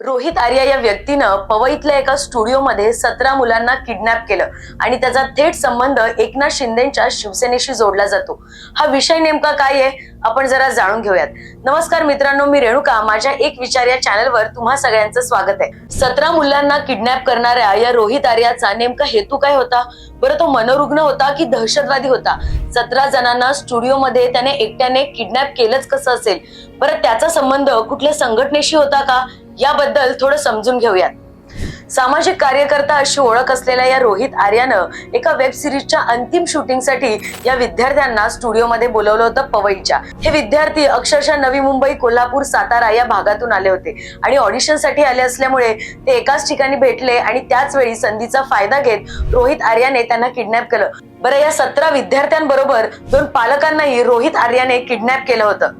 रोहित आर्या या व्यक्तीनं पवईतल्या एका स्टुडिओमध्ये सतरा मुलांना किडनॅप केलं आणि त्याचा थेट संबंध एकनाथ शिंदेच्या शिवसेनेशी जोडला जातो. हा विषय नेमका काय आहे? आपण जरा जाणून घेऊयात. नमस्कार मित्रांनो मी रेणुका. माझ्या एक विचार या चॅनलवर तुम्हा सगळ्यांचं स्वागत आहे. सतरा मुलांना किडनॅप करणाऱ्या या रोहित आर्याचा नेमका हेतू काय होता? बरं तो मनोरुग्ण होता की दहशतवादी होता? सतरा जणांना स्टुडिओमध्ये त्याने एकट्याने किडनॅप केलंच कसं असेल? बरं त्याचा संबंध कुठल्या संघटनेशी होता का? याबद्दल थोडं समजून घेऊयात. सामाजिक कार्यकर्ता अशी ओळख असलेल्या या रोहित आर्यानं एका वेब सिरीजच्या अंतिम शूटिंगसाठी या विद्यार्थ्यांना स्टुडिओमध्ये बोलवलं होतं पवईच्या. हे विद्यार्थी अक्षरशः नवी मुंबई कोल्हापूर सातारा या भागातून आले होते आणि ऑडिशनसाठी आले असल्यामुळे ते एकाच ठिकाणी भेटले आणि त्याच वेळी संधीचा फायदा घेत रोहित आर्याने त्यांना किडनॅप केलं. बरं या सतरा विद्यार्थ्यांबरोबर दोन पालकांनाही रोहित आर्याने किडनॅप केलं होतं.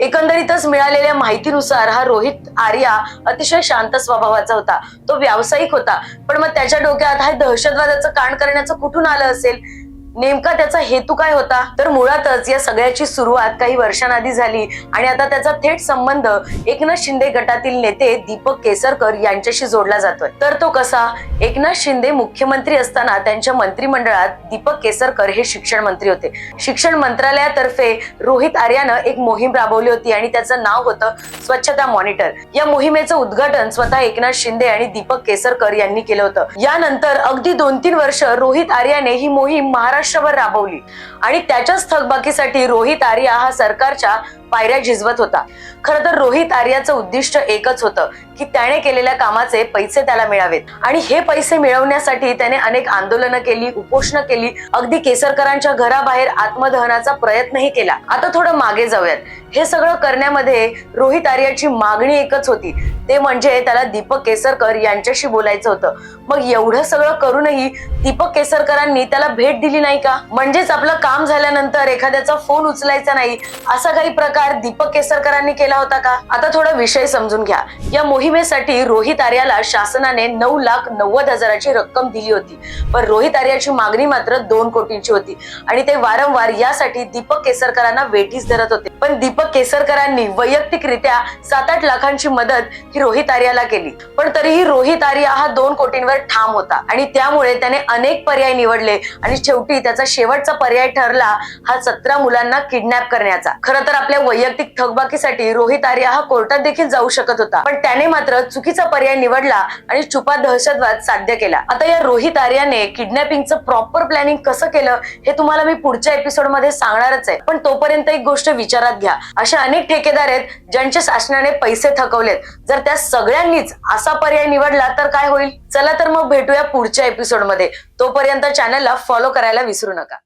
एकंदरीतच मिळालेल्या माहितीनुसार हा रोहित आर्या अतिशय शांत स्वभावाचा होता. तो व्यावसायिक होता. पण मग त्याच्या डोक्यात हा दहशतवादाचं कांड करण्याचं कुठून आलं असेल? नेमका त्याचा हेतू काय होता? तर मुळातच या सगळ्याची सुरुवात काही वर्षांआधी झाली आणि आता त्याचा थेट संबंध एकनाथ शिंदे गटातील नेते दीपक केसरकर यांच्याशी जोडला जातोय. तर तो कसा? एकनाथ शिंदे मुख्यमंत्री असताना त्यांच्या मंत्रिमंडळात दीपक केसरकर हे शिक्षण मंत्री होते. शिक्षण मंत्रालयातर्फे रोहित आर्यानं एक मोहीम राबवली होती आणि त्याचं नाव होतं स्वच्छता मॉनिटर या मोहिमेचं उद्घाटन स्वतः एकनाथ शिंदे आणि दीपक केसरकर यांनी केलं होतं. यानंतर अगदी दोन तीन वर्ष रोहित आर्याने ही मोहीम महाराष्ट्रभर राबवली आणि त्याच्याच थकबाकीसाठी रोहित आर्या हा सरकारच्या पायऱ्या झिजवत होता. खर तर रोहित आर्याचं उद्दिष्ट एकच होतं की त्याने केलेल्या कामाचे पैसे त्याला मिळावेत. आणि हे पैसे मिळवण्यासाठी त्याने अनेक आंदोलनं केली उपोषण केली अगदी केसरकरांच्या घराबाहेर आत्मदहनाचा प्रयत्नही केला. आता थोडं मागे जाऊयात. हे सगळं करण्यामध्ये रोहित आर्याची मागणी एकच होती. ते म्हणजे त्याला दीपक केसरकर यांच्याशी बोलायचं होतं. मग एवढं सगळं करूनही दीपक केसरकरांनी त्याला भेट दिली नाही का? म्हणजेच आपलं काम झाल्यानंतर एखाद्याचा फोन उचलायचा नाही असा काही प्रकार दीपक केसरकरांनी केला होता का? आता थोडा विषय समजून घ्या. या मोहिमेसाठी रोहित आर्याला शासनाने नऊ लाख नव्वद हजाराची रक्कम दिली होती. पण रोहित आर्याची मागणी मात्र दोन कोटींची होती. आणि ते वारंवार यासाठी दीपक केसरकरांना वेठीस धरत होते. पण दीपक केसरकरांनी वैयक्तिकरित्या सात आठ लाखांची मदत ही रोहित आर्याला केली. पण तरीही रोहित आर्या हा दोन कोटींवर ठाम होता आणि त्यामुळे त्याने अनेक पर्याय निवडले आणि शेवटी त्याचा शेवटचा पर्याय ठरला हा सतरा मुलांना किडनॅप करण्याचा. खरं तर आपल्या वैयक्तिक थकबाकीसाठी रोहित आर्या हा कोर्टात देखील जाऊ शकत होता. पण त्याने मात्र चुकीचा पर्याय निवडला आणि छुपा दहशतवाद साध्य केला. आता या रोहित आर्याने किडनॅपिंगचं प्रॉपर प्लॅनिंग कसं केलं हे तुम्हाला मी पुढच्या एपिसोडमध्ये सांगणारच आहे. पण तोपर्यंत एक गोष्ट विचारात घ्या. अशा अनेक ठेकेदार आहेत ज्यांच्या शासनाने पैसे थकवलेत. जर त्या सगळ्यांनीच असा पर्याय निवडला तर काय होईल? चला तर मग भेटूया पुढच्या एपिसोडमध्ये तोपर्यंत चॅनलला फॉलो करायला विसरू नका.